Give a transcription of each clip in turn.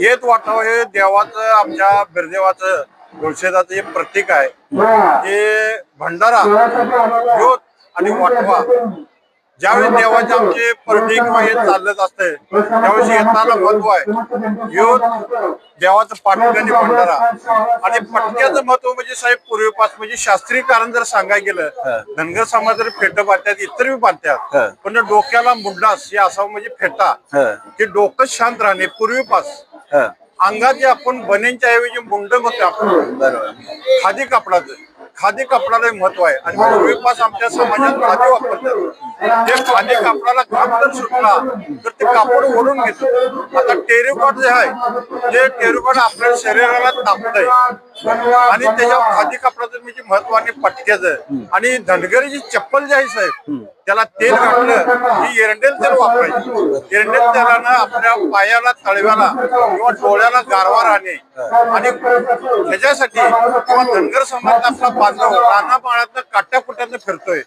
येत वाटावं हे देवाचं आमच्या बिरदेवाचं गुळशेदाचं हे प्रतीक आहे. हे. भंडारा ह्यो आणि वाटवा. ज्यावेळी देवाचे आमचे परडी किंवा हे चालत असते त्यावेळेस येताना महत्त्व आहे. ह्यो देवाचं पाठक आणि भंडारा. आणि पटक्याचं महत्त्व म्हणजे साहेब पूर्वीपासून म्हणजे शास्त्रीय कारण जर सांगायला गेलं धनगर समाज जर फेट बांधतात इतर बी. बांधतात पण डोक्याला मुंडास हे असावं म्हणजे फेटा हा. की डोकं शांत राहणे पूर्वीपास. अंगात जे आपण बनेच्या ऐवजी मुंड म्हणतो आपण. बरोबर. खादी कपडाचं. खादी कपडाला महत्त्व आहे. आणि पूर्वीपास आमच्या समाजात खादी वापरतात. ते खादी कपडाला घाम जर सुटला तर ते कापड ओढून घेतो आता टेरिकॉट जे आहे ते टेरिकॉट आपल्या शरीराला तापतंय. आणि त्याच्यावर खादी कपडाचं म्हणजे महत्त्व आणि पटक्याचं आणि धनगरी जी चप्पल जी आहे साहेब त्याला तेल घातलं की एरंडेल तेल वापरायचं. एरंडेल तेलानं आपल्या पायाला तळव्याला किंवा डोळ्याला गारवा राहणे. आणि ह्याच्यासाठी किंवा धनगर समाज आपला बांधव नाना पाण्यातनं काट्या कुट्यातनं फिरतोय.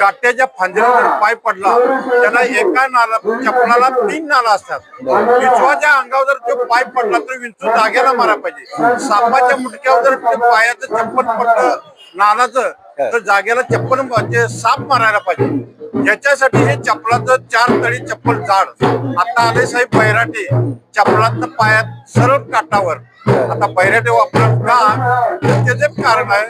काट्याच्या जर पाय पडला त्याला एका नाला चपलाला तीन नाला असतात. विंचवाच्या अंगावर जर तो पाय पडला तर विंचू जाग्याला मारा पाहिजे. सापाच्या मुटक्यावर जर पायाचं चप्पल पडलं नालाचं तर जागेला चप्पल म्हणजे साप मारायला पाहिजे. याच्यासाठी हे चप्पलाचं चार तळी चप्पल जाड आता आले साहेब बैराटे. चप्पलातनं पायात सरळ काटावर आता बैराटे वापरत का? तर त्याचे कारण आहे.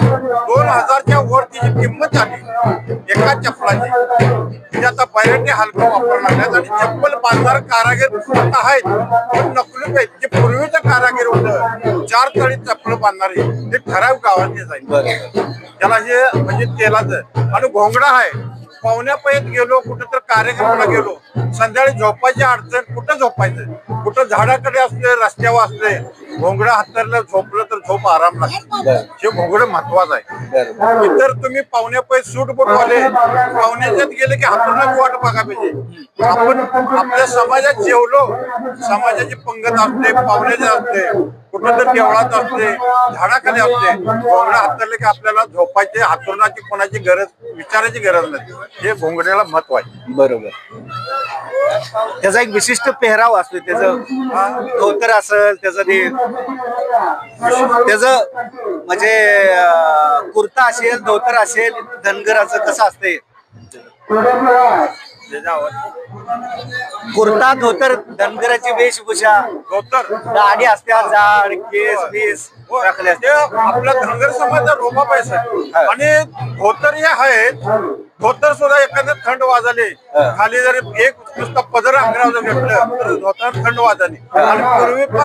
दोन हजारच्या वर तिची किंमत आली एका चप्पलाची म्हणजे आता हलकं वापरायला लागल्यात आणि चप्पल बांधणारे कारागीर आता आहेत. पण नकली आहेत जे पूर्वीचे कारागीर होतं चार तळी चप्पल बांधणारे ते ठराव गावातले जाईल त्याला हे म्हणजे तेलाचं. आणि घोंगडा आहे पाहुण्या पैत गेलो कुठं तर कार्यक्रमाला गेलो. संध्याकाळी झोपायची अडचण कुठं झोपायचं? कुठं झाडाकडे असले रस्त्यावर असले घोंगडा हातरलं झोपलं तर झोप आराम लागतो. हे घोंगडं महत्वाचं आहे. इतर तुम्ही पाहुण्या पै सूट बोटवाले पाहुण्याच्यात गेले की हातूनच वाट बघा पाहिजे. आपण आपल्या समाजात जेवलो समाजाची पंगत असते पाहुण्याचे असते. कुठं तर देवळात असते झाडाखाली असते. घोंगडा हातरले की आपल्याला झोपायचे हातरुणाची कोणाची गरज विचारायची गरज नाही. हे घोंगड्याला महत्त्व आहे. बरोबर. त्याचा एक विशिष्ट पेहराव असतो त्याचं धोतर असेल त्याचं ते त्याचं म्हणजे अं, कुर्ता असेल धोतर असेल धनगराचं कसं असते कुर्ता धोतर धनगराची वेशभूषा. धोतर दाढी असत्या जाड केस बीस. राखले ते आपला धनगर समाजाचा रोबा पैसा आहे. आणि धोतर हे आहेत धोतर सुद्धा एखादं थंड वाजले. खाली जर एक नुसता पदर अंगरावर घेतलं तर धोतर थंड वाजले. आणि पूर्वी